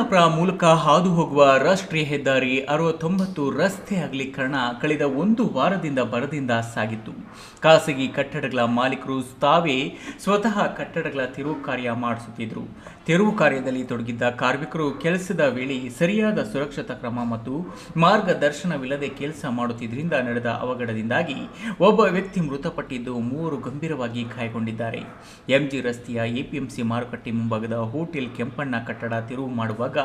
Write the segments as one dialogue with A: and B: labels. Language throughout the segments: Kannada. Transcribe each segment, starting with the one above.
A: ಮೂಲಕ ಹಾದು ಹೋಗುವ ರಾಷ್ಟ್ರೀಯ ಹೆದ್ದಾರಿ ಅರವತ್ತೊಂಬತ್ತು ರಸ್ತೆ ಅಗಲೀಕರಣ ಕಳೆದ ಒಂದು ವಾರದಿಂದ ಬರದಿಂದ ಸಾಗಿತ್ತು. ಖಾಸಗಿ ಕಟ್ಟಡಗಳ ಮಾಲೀಕರು ತಾವೇ ಸ್ವತಃ ಕಟ್ಟಡಗಳ ತೆರವು ಕಾರ್ಯ ಮಾಡಿಸುತ್ತಿದ್ದರು. ತೆರವು ಕಾರ್ಯದಲ್ಲಿ ತೊಡಗಿದ್ದ ಕಾರ್ಮಿಕರು ಕೆಲಸದ ವೇಳೆ ಸರಿಯಾದ ಸುರಕ್ಷತಾ ಕ್ರಮ ಮತ್ತು ಮಾರ್ಗದರ್ಶನವಿಲ್ಲದೆ ಕೆಲಸ ಮಾಡುತ್ತಿದ್ದರಿಂದ ನಡೆದ ಅವಘಡದಿಂದಾಗಿ ಒಬ್ಬ ವ್ಯಕ್ತಿ ಮೃತಪಟ್ಟಿದ್ದು ಮೂವರು ಗಂಭೀರವಾಗಿ ಗಾಯಗೊಂಡಿದ್ದಾರೆ. ಎಂಜಿ ರಸ್ತೆಯ ಎಪಿಎಂಸಿ ಮಾರುಕಟ್ಟೆ ಮುಂಭಾಗದ ಹೋಟೆಲ್ ಕೆಂಪಣ್ಣ ಕಟ್ಟಡ ತೆರವು ಮಾಡುವಾಗ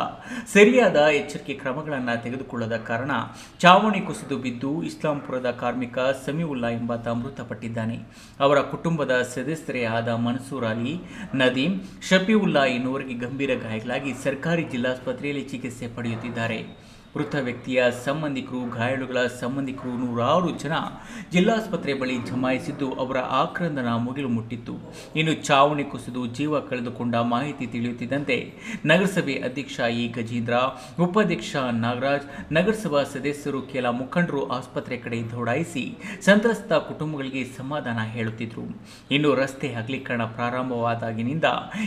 A: ಸರಿಯಾದ ಎಚ್ಚರಿಕೆ ಕ್ರಮಗಳನ್ನು ತೆಗೆದುಕೊಳ್ಳದ ಕಾರಣ ಚಾವಣಿ ಕುಸಿದು ಬಿದ್ದು ಇಸ್ಲಾಂಪುರದ ಕಾರ್ಮಿಕ ಸಮೀವುಲ್ಲಾ ಎಂಬಾತ ಮೃತಪಟ್ಟಿದ್ದಾನೆ. ಅವರ ಕುಟುಂಬದ ಸದಸ್ಯರೇ ಆದ ಮನ್ಸೂರ್ ಅಲಿ, ನದೀಂ, ಶಫೀವುಲ್ಲಾ ಎನ್ನುವರಿಗೆ ಗಂಭೀರ ಗಾಯಗಳಾಗಿ ಸರ್ಕಾರಿ ಜಿಲ್ಲಾಸ್ಪತ್ರೆಯಲ್ಲಿ ಚಿಕಿತ್ಸೆ ಪಡೆಯುತ್ತಿದ್ದಾರೆ. ಮೃತ ವ್ಯಕ್ತಿಯ ಸಂಬಂಧಿಕರು, ಗಾಯಾಳುಗಳ ಸಂಬಂಧಿಕರು ನೂರಾರು ಜನ ಜಿಲ್ಲಾಸ್ಪತ್ರೆ ಬಳಿ ಜಮಾಯಿಸಿದ್ದು, ಅವರ ಆಕ್ರಂದನ ಮುಗಿಲು ಮುಟ್ಟಿತ್ತು. ಇನ್ನು ಚಾವಣಿ ಕುಸಿದು ಜೀವ ಕಳೆದುಕೊಂಡ ಮಾಹಿತಿ ತಿಳಿಯುತ್ತಿದ್ದಂತೆ ನಗರಸಭೆ ಅಧ್ಯಕ್ಷ ಇ. ಗಜೇಂದ್ರ, ಉಪಾಧ್ಯಕ್ಷ ನಾಗರಾಜ್, ನಗರಸಭಾ ಸದಸ್ಯರು ಕೆಲ ಮುಖಂಡರು ಆಸ್ಪತ್ರೆ ಕಡೆ ದೌಡಾಯಿಸಿ ಸಂತ್ರಸ್ತ ಕುಟುಂಬಗಳಿಗೆ ಸಮಾಧಾನ ಹೇಳುತ್ತಿದ್ದರು ಇನ್ನು ರಸ್ತೆ ಅಗಲೀಕರಣ ಪ್ರಾರಂಭವಾದಾಗಿನಿಂದ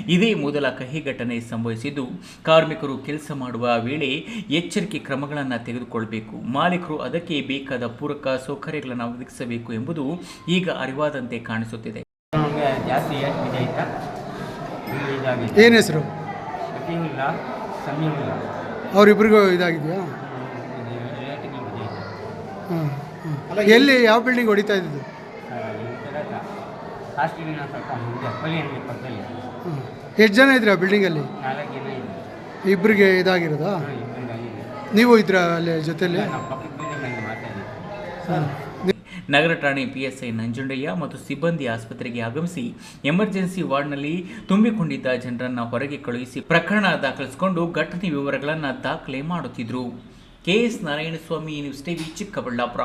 A: ಇದೇ ಮೊದಲ ಕಹಿ ಘಟನೆ ಸಂಭವಿಸಿದ್ದು, ಕಾರ್ಮಿಕರು ಕೆಲಸ ಮಾಡುವ ವೇಳೆ ಎಚ್ಚರಿಕೆ ಕ್ರಮಗಳನ್ನು ತೆಗೆದುಕೊಳ್ಳಬೇಕು ಮಾಲೀಕರು ಅದಕ್ಕೆ ಬೇಕಾದ ಪೂರಕ ಸೌಕರ್ಯಗಳನ್ನು ಒದಗಿಸಬೇಕು ಎಂಬುದು ಈಗ ಅರಿವಾದಂತೆ ಕಾಣಿಸುತ್ತಿದೆ.
B: ಏನು ಹೆಸರು? ಅವರಿಬ್ಬರಿಗೂ ಇದಾಗಿದೆಯಾ? ಎಲ್ಲಿ ಯಾವ ಬಿಲ್ಡಿಂಗ್ ಹೊಡಿತಾ ಹಾಂ ಎಷ್ಟು ಜನ ಇದ್ರಿ ಆ ಬಿಲ್ಡಿಂಗಲ್ಲಿ
C: ನಾಲ್ಕು ಜನ ಇದೆ
B: ಇಬ್ಬರಿಗೆ ಇದಾಗಿರೋದಾ? ನೀವು ಇದ್ರ ಅಲ್ಲಿ ಜೊತೆಯಲ್ಲಿ
A: ನಗರ ಠಾಣೆ ಪಿಎಸ್ಐ ನಂಜುಂಡಯ್ಯ ಮತ್ತು ಸಿಬ್ಬಂದಿ ಆಸ್ಪತ್ರೆಗೆ ಆಗಮಿಸಿ ಎಮರ್ಜೆನ್ಸಿ ವಾರ್ಡ್ನಲ್ಲಿ ತುಂಬಿಕೊಂಡಿದ್ದ ಜನರನ್ನು ಹೊರಗೆ ಕಳುಹಿಸಿ ಪ್ರಕರಣ ದಾಖಲಿಸಿಕೊಂಡು ಘಟನೆ ವಿವರಗಳನ್ನು ದಾಖಲೆ ಮಾಡುತ್ತಿದ್ದರು K S Narayanaswamy news TV Chikkaballapur.